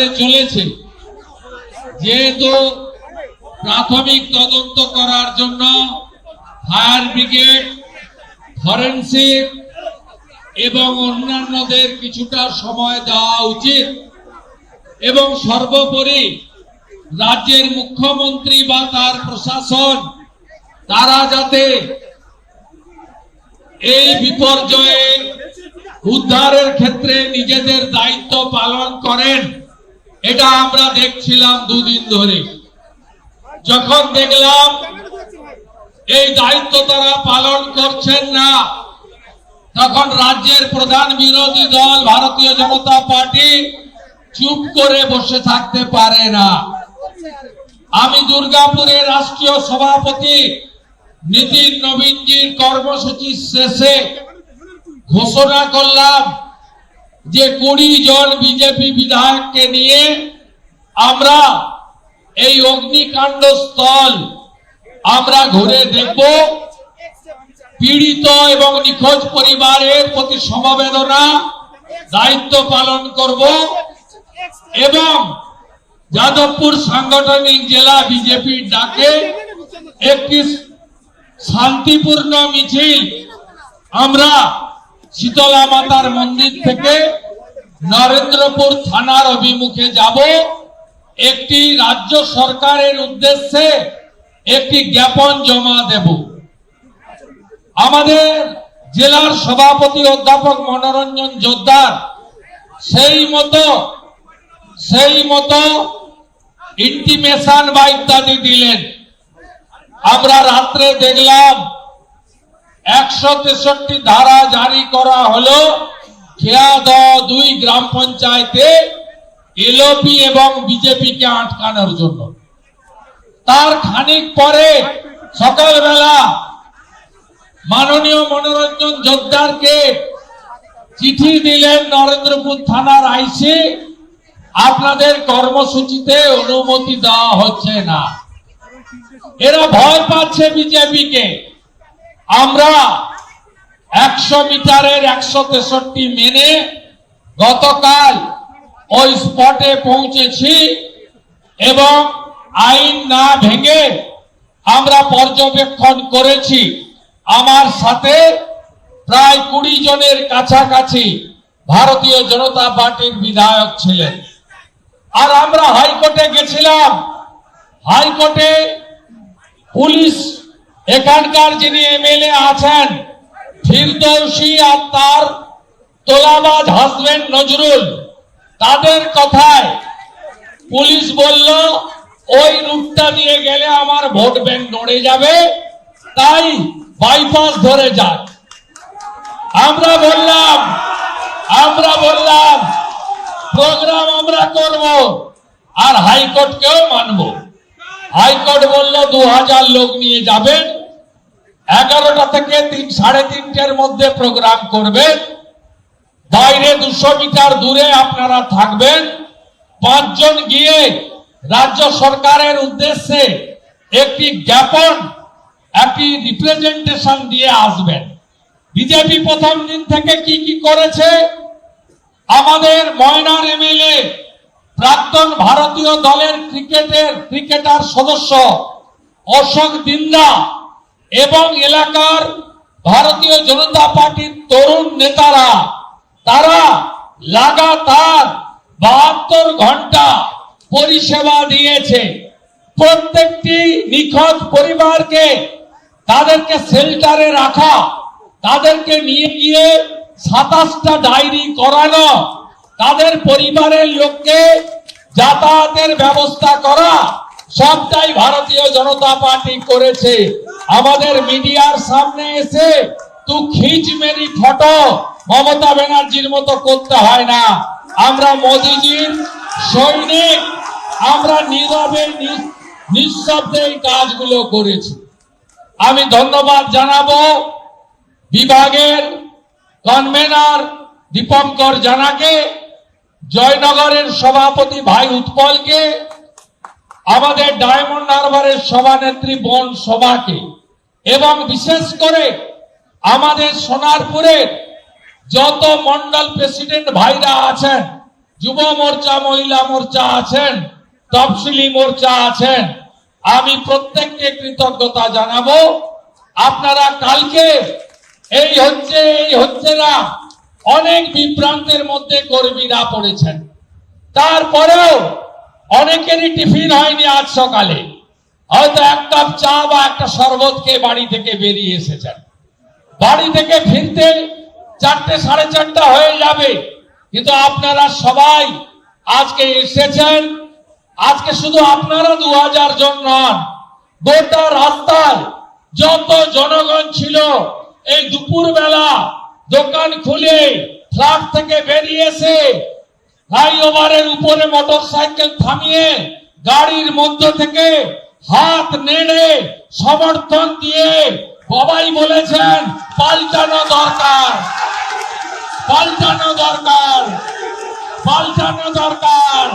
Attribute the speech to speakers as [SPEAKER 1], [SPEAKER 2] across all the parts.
[SPEAKER 1] ধরে চলেছে। যেহেতু প্রাথমিক তদন্ত করার জন্য ফায়ার ব্রিগেড, ফরেন্সিক এবং অন্যান্যদের কিছুটা সময় দেওয়া উচিত এবং সর্বোপরি রাজ্যের মুখ্যমন্ত্রী বা তার প্রশাসন, তারা যাতে এই বিপর্যয়ে উদ্ধারের ক্ষেত্রে নিজেদের দায়িত্ব পালন করেন। এটা আমরা দেখছিলাম দুদিন ধরে। যখন দেখলাম এই দায়িত্ব তারা পালন করছেন না, তখন রাজ্যের প্রধান বিরোধী দল ভারতীয় জনতা পার্টি চুপ করে বসে থাকতে পারে না। আমি দুর্গাপুরের রাষ্ট্রীয় সভাপতি নীতিন নবীনজির কর্মসূচি শেষে ঘোষণা করলাম যে কুড়ি জন বিজেপি বিধায়ককে নিয়ে আমরা এই অগ্নিকাণ্ড স্থল আমরা ঘুরে দেখব। পীড়িত এবং নিখোঁজ পরিবারের প্রতি সমবেদনা, দায়িত্ব পালন করব এবং যাদবপুর সাংগঠনিক জেলা বিজেপির ডাকে একটি শান্তিপূর্ণ মিছিল আমরা শীতলা মাতার মন্দির থেকে নরেন্দ্রপুর থানার অভিমুখে যাব। একটি রাজ্য সরকারের উদ্দেশ্যে একটি জ্ঞাপন জমা দেব। আমাদের জেলার সভাপতি অধ্যাপক মনোরঞ্জন জোদ্দার সেই মতো সেই মতো ইন্টিমেশন বা ইত্যাদি দিলেন। আমরা রাত্রে দেখলাম একশো তেষট্টি ধারা জারি করা হলো। খেয়া দ দুই গ্রাম পঞ্চায়েতে এলপি এবং বিজেপিকে আটকানোর জন্য। তার খানিক পরে সকালবেলা মাননীয় মনোরঞ্জন জোদ্দারকে চিঠি দিলেন নরেন্দ্রপুর থানার আইসি, আপনাদের কর্মসূচিতে অনুমতি দেওয়া হচ্ছে না। এরা ভয় পাচ্ছে বিজেপিকে। আমরা একশো মিটারের একশো তেষট্টি মেনে গতকাল ওই স্পটে পৌঁছেছি এবং আইন না ভেঙে আমরা পর্যবেক্ষণ করেছি। আমার সাথে প্রায় কুড়ি জনের কাছাকাছি ভারতীয় জনতা পার্টির বিধায়ক ছিলেন। আর আমরা হাইকোর্টে গেছিলাম। হাইকোর্টে পুলিশ এখানকার যিনি এমএলএ আছেন, ফিরদৌসি আর তার তোলাবাজ হাসবেন্ড নজরুল, তাদের কথায় পুলিশ বলল, ওই রুটটা দিয়ে গেলে আমার ভোট ব্যাংক নড়ে যাবে, তাই বাইপাস ধরে যাক। আমরা বললাম আমরা বললাম প্রোগ্রাম আমরা করব, আর হাইকোর্টকেও মানব। হাইকোর্ট বলল, দু হাজার লোক নিয়ে যাবেন। এগারোটা থেকে তিন, সাড়ে তিনটের মধ্যে প্রোগ্রাম করবেন। বাইরে দুশো মিটার দূরে আপনারা থাকবেন। পাঁচজন গিয়ে রাজ্য সরকারের উদ্দেশ্যে একটি জ্ঞাপন, একটি রিপ্রেজেন্টেশন দিয়ে আসবেন। বিজেপি প্রথম দিন থেকে কি কি করেছে? আমাদের ময়নার এমএলএ প্রাক্তন ভারতীয় দলের ক্রিকেটের ক্রিকেটার সদস্য অশোক দিন্দা এবং এলাকার ভারতীয় জনতা পার্টির তরুণ নেতারা, তারা লাগাতার বাহাত্তর ঘণ্টা পরিষেবা দিয়েছে। প্রত্যেকটি নিখোঁজ পরিবারকে তাদেরকে শেল্টারে রাখা, তাদেরকে নিয়ে গিয়ে সাতাশটা ডায়েরি করানো, তাদের পরিবারের লোককে যাতায়াতের ব্যবস্থা করা সবটাই ভারতীয় জনতা পার্টি করেছে। আমাদের মিডিয়ার সামনে এসে তু খিচ মেরি ফটো মমতা ব্যানার্জির মতো করতে হয় না। আমরা মোদিজির সৈনিক, আমরা নীরবে নিঃশব্দে এই কাজগুলো করেছি। আমি ধন্যবাদ জানাব বিভাগের কনভেনার দীপঙ্কর জানাকে। জয়নগরের সভাপতি ভাই উৎপলকে, আমাদের ডায়মন্ড হারবারের সভানেত্রী বন সভাকে এবং বিশেষ করে আমাদের সোনারপুরের যত মন্ডল প্রেসিডেন্ট ভাইরা আছেন, যুব মোর্চা, মহিলা মোর্চা আছেন, তফসিলি মোর্চা আছেন, আমি প্রত্যেককে কৃতজ্ঞতা জানাব। আপনারা কালকে এই হচ্ছে এই হচ্ছে না অনেক বিভ্রান্তের মধ্যে কর্মীরা পড়েছেন। তারপরেও অনেকেরই টিফিন হয়নি আজ সকালে। হয়তো এক কাপ চা বা একটা শরবত খেয়ে বাড়ি থেকে বেরিয়ে এসেছেন। বাড়ি থেকে ফিরতে চারটে সাড়ে চারটা হয়ে যাবে। কিন্তু আপনারা সবাই আজকে এসেছেন। আজকে শুধু আপনারা দু হাজার জন নন, গোটা রাস্তায় যত জনগণ ছিল, এই দুপুর বেলা দোকান খুলে ফ্ল্যাট থেকে বেরিয়েছে ফ্লাইওভারের উপরে মোটর সাইকেল থামিয়ে গাড়ির মধ্য থেকে হাত নেড়ে সমর্থন দিয়ে সবাই বলেছেন, পাল্টানো দরকার। পাল্টানো দরকার। পাল্টানো দরকার।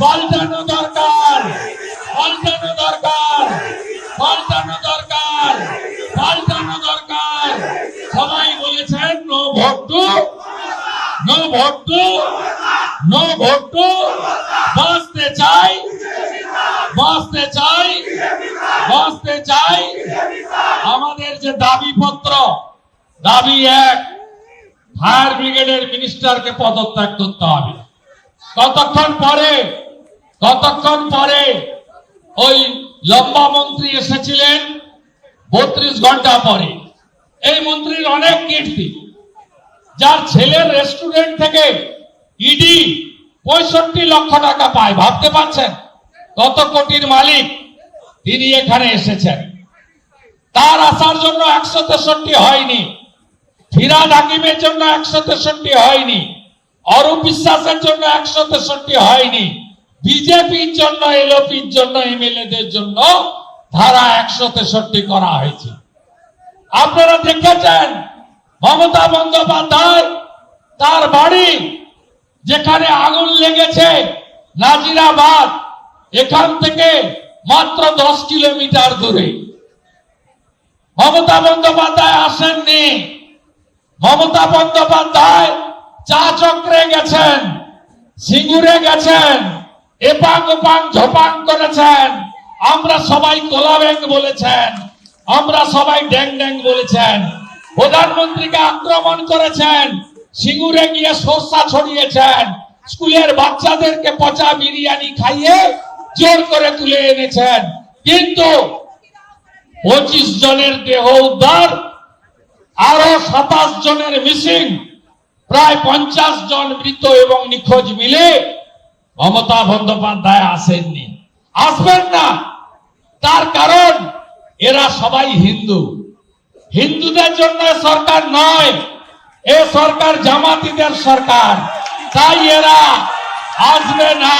[SPEAKER 1] পাল্টানো দরকার। পাল্টানো দরকার। পাল্টানো দরকার। পাল্টানো দরকার সবাই বলেছেন no vote to no vote no vote বাঁচতে চাই বাঁচতে চাই বাঁচতে চাই। আমাদের যে দাবিপত্র, দাবি এক, ফায়ার ব্রিগেডের মিনিস্টারকে পদত্যাগ করতে হবে। কতক্ষণ পরে কতক্ষণ পরে ওই লম্বা মন্ত্রী এসেছিলেন? বত্রিশ ঘণ্টা পরে। এই মন্ত্রীর অনেক কীর্তি। যার ছেলের রেস্টুরেন্ট থেকে ইডি পঁয়ষট্টি লক্ষ টাকা পায়, ভাবতে পারছেন? কত কোটির মালিক? তিনি এখানে এসেছেন। তার আসার জন্য একশো তেষট্টি হয়নি। ফিরাদ হাকিমের জন্য একশো তেষট্টি হয়নি। অরূপ বিশ্বাসের জন্য একশো তেষট্টি হয়নি। বিজেপির জন্য, এলপির জন্য, এমএলএদের জন্য ধারা একশো তেষট্টি করা হয়েছে। আপনারা দেখেছেন মমতা বন্দ্যোপাধ্যায় তার বাড়ি যেখানে আগুন লেগেছে নাজিরাবাদ, এখান থেকে মাত্র দশ কিলোমিটার দূরে। মমতা বন্দ্যোপাধ্যায় আসেননি। মমতা বন্দ্যোপাধ্যায় চা চক্রে গেছেন, সিঙ্গুরে গেছেন, এপাং ওপাং ঝপাং করেছেন, আমরা সবাই কোলা ব্যাংক বলেছেন, আমরা সবাই ড্যাং ড্যাং বলেছেন। প্রধানমন্ত্রীকে আক্রমণ করেছেন, সিঙ্গুরে গিয়ে সর্ষা ছড়িয়েছেন, স্কুলের বাচ্চাদেরকে পচা বিরিয়ানি খাইয়ে জোর করে তুলে এনেছেন। কিন্তু পঁচিশ জনের দেহ উদ্ধার, আরও সাতাশ জনের মিসিং, প্রায় পঞ্চাশ জন মৃত এবং নিখোঁজ মিলে মমতা বন্দ্যোপাধ্যায় আসেননি। আসবেন না, তার কারণ এরা সবাই হিন্দু। হিন্দুদের জন্য সরকার নয়, এ সরকার জামাতিদের সরকার। তাই এরা আসবে না,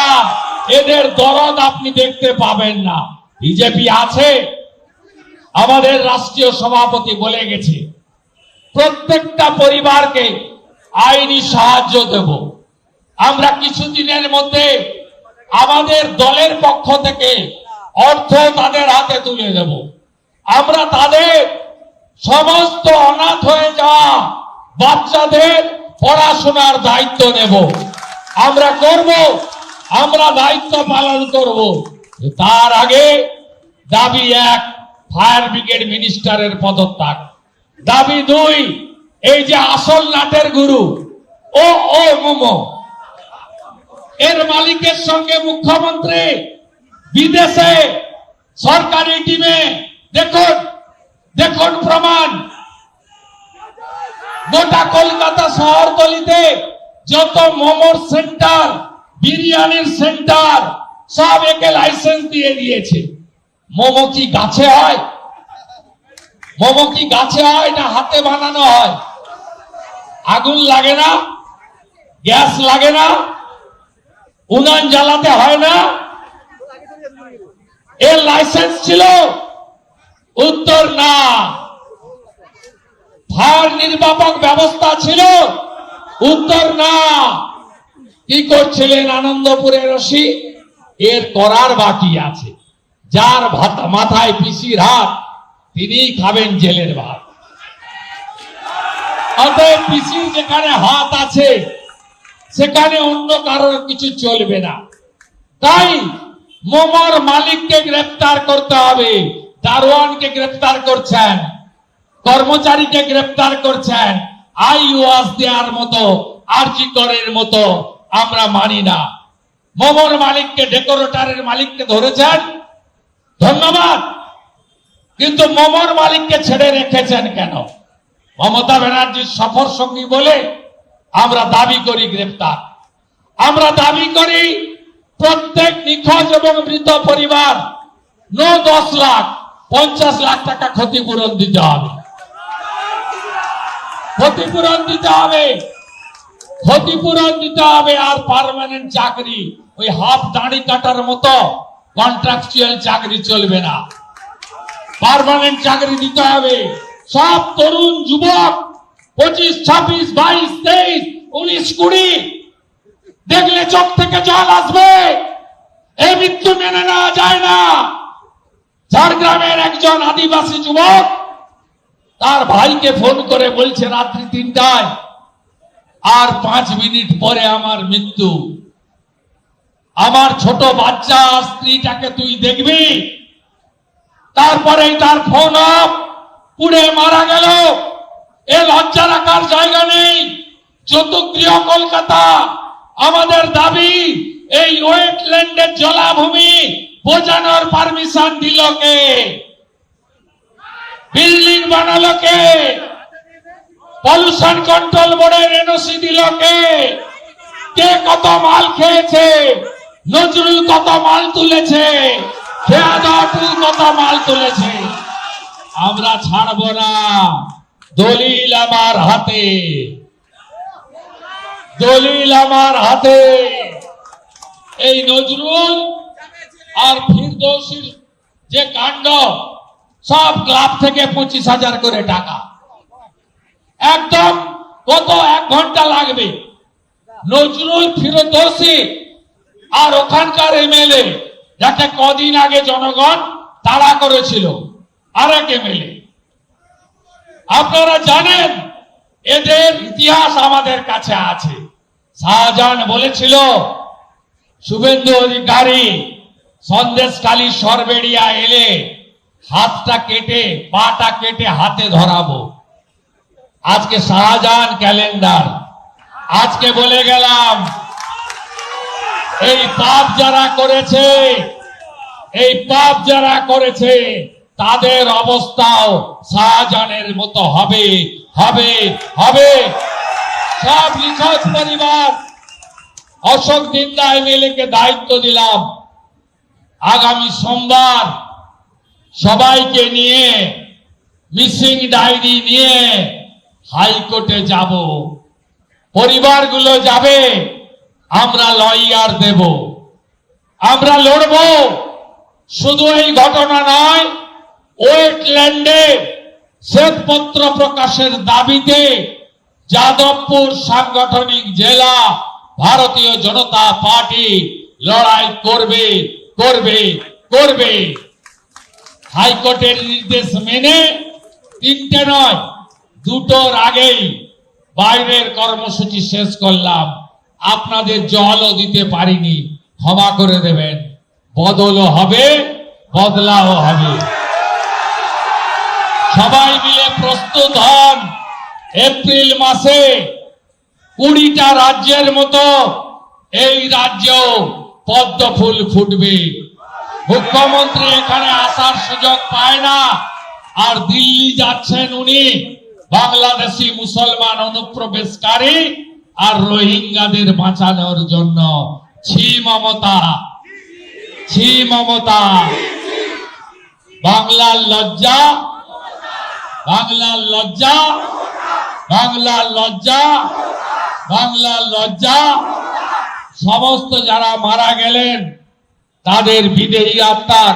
[SPEAKER 1] এদের দরদ আপনি দেখতে পাবেন না। বিজেপি আছে, আমাদের রাষ্ট্রীয় সভাপতি বলে গেছে, প্রত্যেকটা পরিবারকে আইনি সাহায্য দেব। আমরা কিছুদিনের মধ্যে আমাদের দলের পক্ষ থেকে অর্থ তাদের হাতে তুলে দেব। আমরা তাদের সমস্ত অনাথ হয়ে যাওয়া বাচ্চাদের পড়াশোনার দায়িত্ব নেব। আমরা করব, আমরা দায়িত্ব পালন করব। তার আগে দাবি এক, ফায়ার ব্রিগেড মিনিস্টারের পদত্যাগ। দাবি দুই, এই যে আসল নাটের গুরু, ও ও, মোমো, এর মালিকের সঙ্গে মুখ্যমন্ত্রী বিদেশে সরকারি টিমে, দেখুন দেখুন প্রমাণ। গোটা কলকাতা শহরতলিতে যত মোমোর সেন্টার, বিরিয়ানির সেন্টার, সব একে লাইসেন্স দিয়ে দিয়েছে। মোমো কি গাছে হয়? মোমো কি গাছে হয় না হাতে বানানো হয়? আগুন লাগে না? গ্যাস লাগে না? উনান জ্বালাতে হয় না? এর লাইসেন্স ছিল? উত্তর না। ফায়ার নির্বাপক ব্যবস্থা ছিল, উত্তর না। কি করছিলেন আনন্দপুরের রশি এর করার বাকি আছে। যার মাথায় পিসির হাত, তিনিই খাবেন জেলের ভাত। অতএব পিসির যেখানে হাত আছে, সেখানে অন্য কারোর কিছু চলবে না। তাই মোমর মালিককে গ্রেফতার করতে হবে। দারোয়ানকে গ্রেফতার করছেন, কর্মচারীকে গ্রেফতার করছেন। আই ওয়াজ দেওয়ার মতো, আরজি করের মতো আমরা মানি না। মোমর মালিককে, ডেকোরেটরের মালিককে ধরেছেন। ধন্যবাদ। কিন্তু মোমর মালিককে ছেড়ে রেখেছেন কেন? মমতা ব্যানার্জির সফর সঙ্গী বলে আমরা দাবি করি গ্রেপ্তার। আমরা দাবি করি প্রত্যেক নিখোঁজ এবং মৃত পরিবার, নো দশ লাখ পঞ্চাশ লাখ টাকা ক্ষতিপূরণ দিতে হবে। ক্ষতিপূরণ দিতে হবে। ক্ষতিপূরণ দিতে হবে আর পারমানেন্ট চাকরি। ওই হাফ দাড়ি কাটার মতো কন্ট্রাকচুয়াল চাকরি চলবে না। পার্মানেন্ট চাকরি দিতে হবে। সব তরুণ যুবক, পঁচিশ, ছাব্বিশ, বাইশ, তেইশ, উনিশ, কুড়ি, দেখলে চোখ থেকে জল আসবে। এই মৃত্যু মেনে নেওয়া যায় না। ঝাড়গ্রামের একজন আদিবাসী যুবক তার ভাইকে ফোন করে বলছে, রাত্রি তিনটায় আর পাঁচ মিনিট পরে আমার মৃত্যু। আমার ছোট বাচ্চা স্ত্রীটাকে তুই দেখবি? তারপরেই তার ফোন অফ পুড়ে মারা গেল। এ লজ্জা রাখার জায়গা নেই। চতুর্গৃহ কলকাতা, আমাদের দাবি, এই ওয়েটল্যান্ডের জলাভূমি বোঝানোর পারমিশন দিল কে? বিল্ডিং বানালো কে? পলিউশন কন্ট্রোল বোর্ডের এনওসি দিল কে? কে কত মাল খেয়েছে? নজরুল কত মাল তুলেছে? কত মাল তুলেছে? আমরা ছাড়বো না। দলিল আমার হাতে। দলিল আমার হাতে। এই নজরুল আর ফিরদৌসির যে কাণ্ড, সব ক্লাব থেকে পঁচিশ হাজার করে টাকা। একদম কত এক ঘণ্টা লাগবে। নজরুল ফিরদৌসি আর ওখানকার এমএলএ যাকে কদিন আগে জনগণ তাড়া করেছিল, আরেক এমএলএ। আপনারা জানেন, এদের ইতিহাস আমাদের কাছে আছে। শাহজাহান বলেছিল, শুভেন্দু অধিকারী সন্দেশকালী সরবেড়িয়া এলে হাতটা কেটে, পাটা কেটে হাতে ধরাবো। আজকে শাহজাহান ক্যালেন্ডার। আজকে বলে গেলাম, এই পাপ যারা করেছে, এই পাপ যারা করেছে, তাদের অবস্থাও শাহজাহানের মতো হবে হবে হবে। সব নিখোঁজ পরিবার। অশোক দিন্দা এমএলএ কে দায়িত্ব দিলাম। আগামী সোমবার সবাইকে নিয়ে মিসিং ডায়েরি নিয়ে হাইকোর্টে যাব। পরিবারগুলো যাবে, আমরা লয়ার দেব। আমরা লড়ব। শুধু এই ঘটনা নয়, ওয়েটল্যান্ডে শ্বেতপত্র প্রকাশের দাবিতে যাদবপুর সাংগঠনিক জেলা ভারতীয় জনতা পার্টি লড়াই করবে। করবে করবে। হাইকোর্টের নির্দেশ মেনে তিনটে নয়, দুটোর আগেই বাইরের কর্মসূচি শেষ করলাম। আপনাদের জলও দিতে পারিনি, ক্ষমা করে দেবেন। বদলও হবে, বদলাও হবে। সবাই মিলে প্রস্তুত হন, এপ্রিল মাসে কুড়িটা রাজ্যের মতো এই রাজ্যেও পদ্ম ফুল ফুটবে। মুখ্যমন্ত্রী এখানে আসার সুযোগ পায় না। আর দিল্লি যাচ্ছেন উনি। বাংলাদেশি মুসলমান অনুপ্রবেশকারী আর রোহিঙ্গাদের বাঁচানোর জন্য। ছি মমতা। ছি মমতা। বাংলার লজ্জা। বাংলার লজ্জা। বাংলার লজ্জা। বাংলার লজ্জা। সমস্ত যারা মারা গেলেন, তাদের বিদেহী আত্মার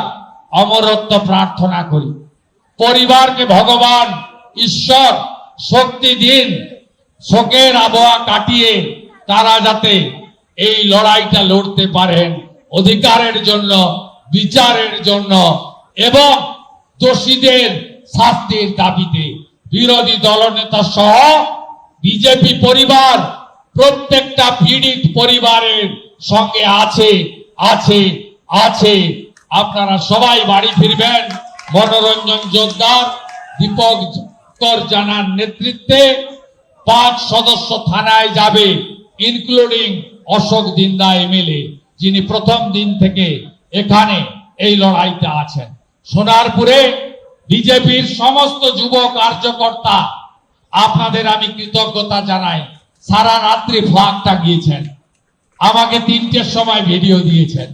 [SPEAKER 1] অমরত্ব প্রার্থনা করি। পরিবারকে ভগবান, ঈশ্বর, শক্তি দিন, শোকের আবহাওয়া কাটিয়ে তারা যাতে এই লড়াইটা লড়তে পারেন অধিকারের জন্য, বিচারের জন্য এবং দোষীদের শাস্তির দাবিতে। বিরোধী দলনেতা সহ বিজেপি পরিবার প্রত্যেকটা পীড়িত পরিবারের সঙ্গে আছে আছে আছে। আপনারা সবাই বাড়ি ফিরবেন। মনোরঞ্জন জোরদার, দীপক জানার নেতৃত্বে পাঁচ সদস্য থানায় যাবে ইনক্লুডিং অশোক দিন্দা এমএলএ, যিনি প্রথম দিন থেকে এখানে এই লড়াইতে আছেন। সোনারপুরে বিজেপির সমস্ত যুব কার্যকর্তা, আপনাদের আমি কৃতজ্ঞতা জানাই। সারা রাত্রি ফ্লাগটা গিয়েছেন। আমাকে তিনটের সময় ভিডিও দিয়েছেন।